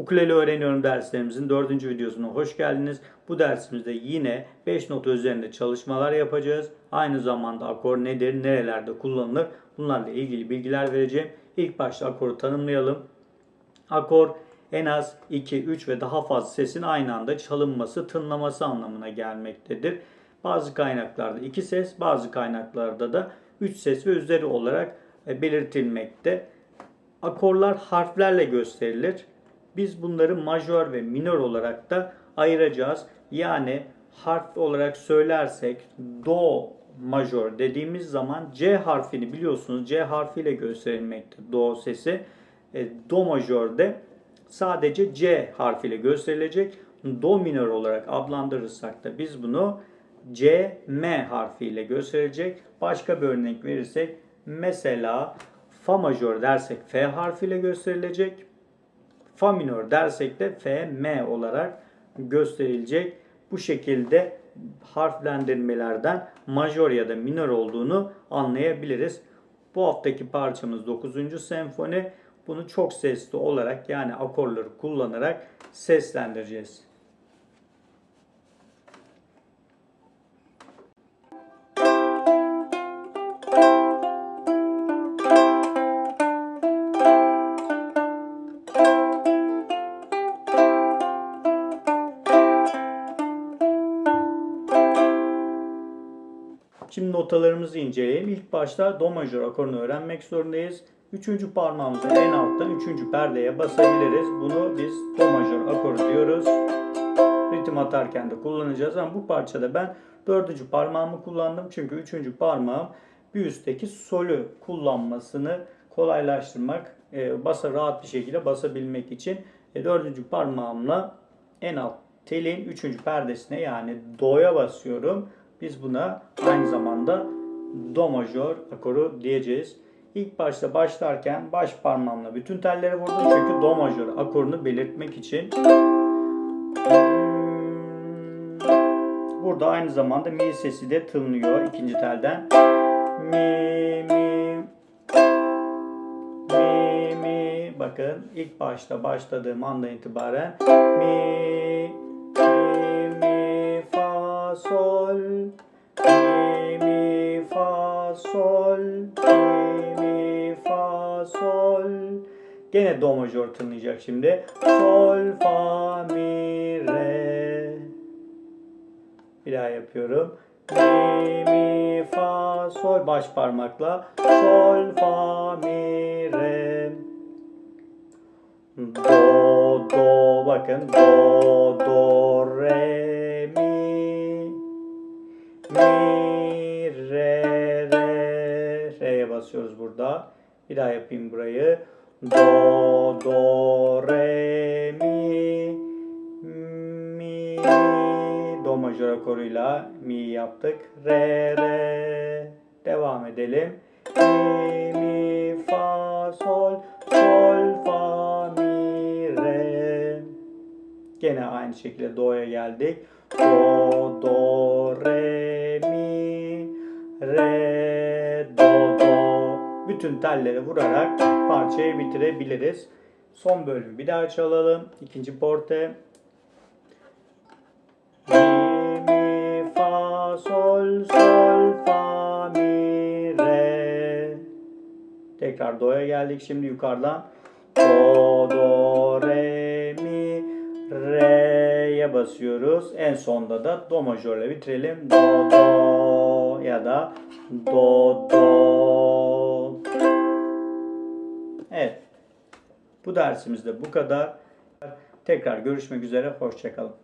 Ukulele öğreniyorum derslerimizin dördüncü videosuna hoş geldiniz. Bu dersimizde yine 5 nota üzerinde çalışmalar yapacağız. Aynı zamanda akor nedir, nerelerde kullanılır bunlarla ilgili bilgiler vereceğim. İlk başta akoru tanımlayalım. Akor en az 2, 3 ve daha fazla sesin aynı anda çalınması, tınlaması anlamına gelmektedir. Bazı kaynaklarda 2 ses, bazı kaynaklarda da 3 ses ve üzeri olarak e, belirtilmekte. Akorlar harflerle gösterilir. Biz bunları majör ve minör olarak da ayıracağız. Yani harf olarak söylersek do majör dediğimiz zaman C harfini biliyorsunuz C harfiyle gösterilmekte do sesi. E, do majörde sadece C harfiyle gösterilecek. Do minör olarak adlandırırsak da biz bunu C, M harfiyle gösterilecek. Başka bir örnek verirsek mesela Fa majör dersek F harfiyle gösterilecek. Fa minör dersek de F, M olarak gösterilecek. Bu şekilde harflendirmelerden majör ya da minör olduğunu anlayabiliriz. Bu haftaki parçamız 9. senfoni. Bunu çok sesli olarak yani akorları kullanarak seslendireceğiz. Şimdi notalarımızı inceleyelim. İlk başta do majör akorunu öğrenmek zorundayız. Üçüncü parmağımızı en alttan üçüncü perdeye basabiliriz. Bunu biz do majör akoru diyoruz. Ritim atarken de kullanacağız ama bu parçada ben dördüncü parmağımı kullandım. Çünkü üçüncü parmağım bir üstteki solü kullanmasını kolaylaştırmak, e, basa rahat bir şekilde basabilmek için e, dördüncü parmağımla en alt telin üçüncü perdesine yani do'ya basıyorum. Biz buna aynı zamanda do majör akoru diyeceğiz. İlk başta başlarken baş parmağımla bütün telleri vurdum çünkü do majör akorunu belirtmek için. Burada aynı zamanda mi sesi de tınlıyor ikinci telden. Mi mi mi mi bakın ilk başta başladığım anda itibaren mi mi mi fa sol sol mi fa sol gene do majör tınlayacak şimdi. Sol fa mi re. Bir daha yapıyorum. Mi mi fa sol baş parmakla. Sol fa mi re. Do do bakın. Do do re mi. Mi basıyoruz burada. Bir daha yapayım burayı. Do do re mi mi. Do majör akoruyla mi yaptık. Re re. Devam edelim. Mi mi fa sol. Sol fa mi re. Gene aynı şekilde do'ya geldik. Do, do, re, mi, re, do, do. Bütün telleri vurarak parçayı bitirebiliriz. Son bölümü bir daha çalalım. İkinci porte. Mi, mi, fa, sol, sol, fa, mi, re. Tekrar do'ya geldik. Şimdi yukarıdan. Do, do, re, mi, re'ye basıyoruz. En sonda da do majörle bitirelim. Do, do ya da do, do. Bu dersimizde bu kadar. Tekrar görüşmek üzere. Hoşçakalın.